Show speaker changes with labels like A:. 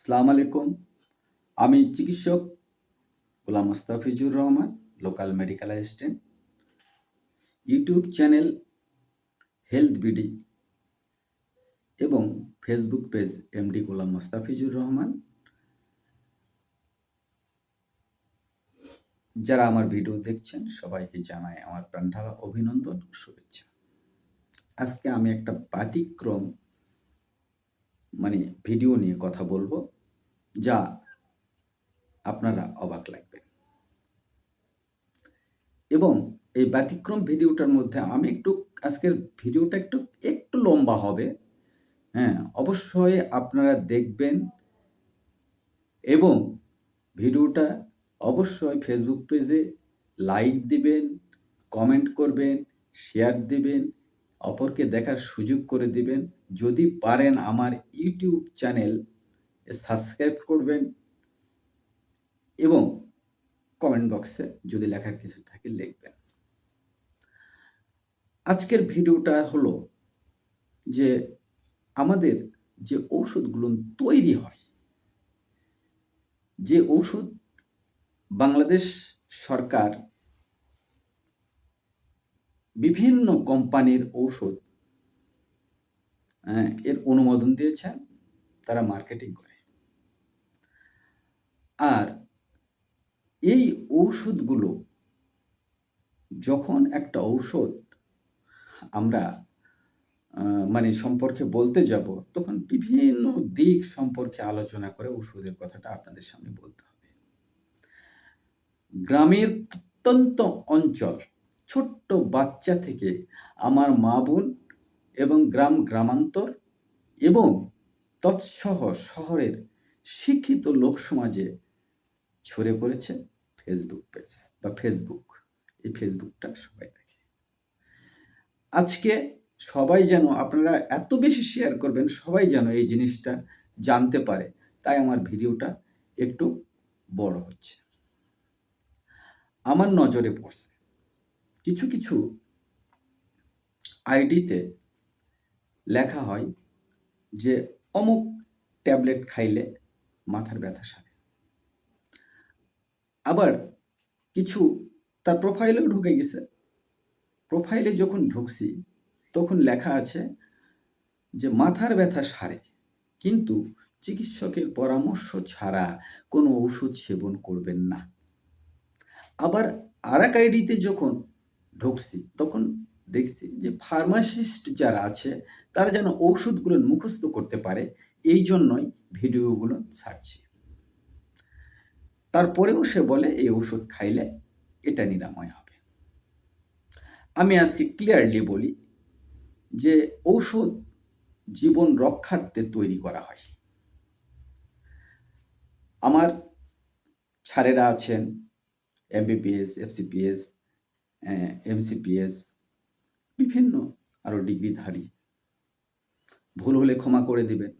A: সালাম আলাইকুম। আমি চিকিৎসক Golam Mostafizur Rahman, local medical assistant. YouTube channel health BD এবং Facebook page MD Golam Mostafizur Rahman. যারা আমার ভিডিও দেখছেন, সবাইকে জানাই আমার প্রাণঢালা অভিনন্দন শুভেচ্ছা। আজকে আমি একটা ব্যতিক্রম মানে ভিডিও নিয়ে কথা বলব, যা আপনারা অবাক লাগবে। এবং এই ব্যতিক্রম ভিডিওটার মধ্যে আমি একটু, আজকের ভিডিওটা একটু একটু লম্বা হবে। হ্যাঁ অবশ্যই আপনারা দেখবেন এবং ভিডিওটা অবশ্যই ফেসবুক পেজে লাইক দিবেন কমেন্ট করবেন শেয়ার দিবেন, অপরকে দেখার সুযোগ করে দিবেন। যদি পারেন আমার ইউটিউব চ্যানেল সাবস্ক্রাইব করবেন এবং কমেন্ট বক্সে যদি লেখার কিছু থাকে লিখবেন। আজকের ভিডিওটা হলো যে আমাদের যে ঔষধগুলো তৈরি হয়, যে ঔষধ বাংলাদেশ সরকার বিভিন্ন কোম্পানির ঔষধ এর অনুমোদন দিয়েছেন, তারা মার্কেটিং করে। আর এই ঔষধগুলো যখন একটা ঔষধ আমরা মানে সম্পর্কে বলতে যাব, তখন বিভিন্ন দিক সম্পর্কে আলোচনা করে ওষুধের কথাটা আপনাদের সামনে বলতে হবে। গ্রামের প্রত্যন্ত অঞ্চল, ছোট্ট বাচ্চা থেকে আমার মা বোন এবং গ্রাম গ্রামান্তর এবং তৎসহ শহরের শিক্ষিত লোক সমাজে ছড়ে পড়েছে ফেসবুক পেজ বা ফেসবুক এই ফেসবুকটা সবাই দেখে। আজকে সবাই যেন আপনারা এত বেশি শেয়ার করবেন, সবাই যেন এই জিনিসটা জানতে পারে, তাই আমার ভিডিওটা একটু বড় হচ্ছে। আমার নজরে পড়ছে। কিছু কিছু আইডিতে লেখা হয় যে অমুক ট্যাবলেট খাইলে মাথার ব্যথা সারে। আবার কিছু তার প্রোফাইলেও ঢুকে গেছে। প্রোফাইলে যখন ঢুকছি, তখন লেখা আছে যে মাথার ব্যথা সারে, কিন্তু চিকিৎসকের পরামর্শ ছাড়া কোনো ওষুধ সেবন করবেন না। আবার আর এক আইডিতে যখন ঢুকছি, তখন দেখছি যে ফার্মাসিস্ট যারা আছে, তারা যেন ঔষধগুলো মুখস্থ করতে পারে, এই জন্যই ভিডিওগুলো ছাড়ছি। তারপরেও সে বলে, এই ওষুধ খাইলে এটা নিরাময় হবে। আমি আজকে ক্লিয়ারলি বলি যে ঔষধ জীবন রক্ষার্থে তৈরি করা হয়। আমার ছাড়েরা আছেন এমবিবিএস এফসিপিএস এমসিপিএস বিভিন্ন আরও ডিগ্রিধারী। ভুল হলে ক্ষমা করে দিবেন।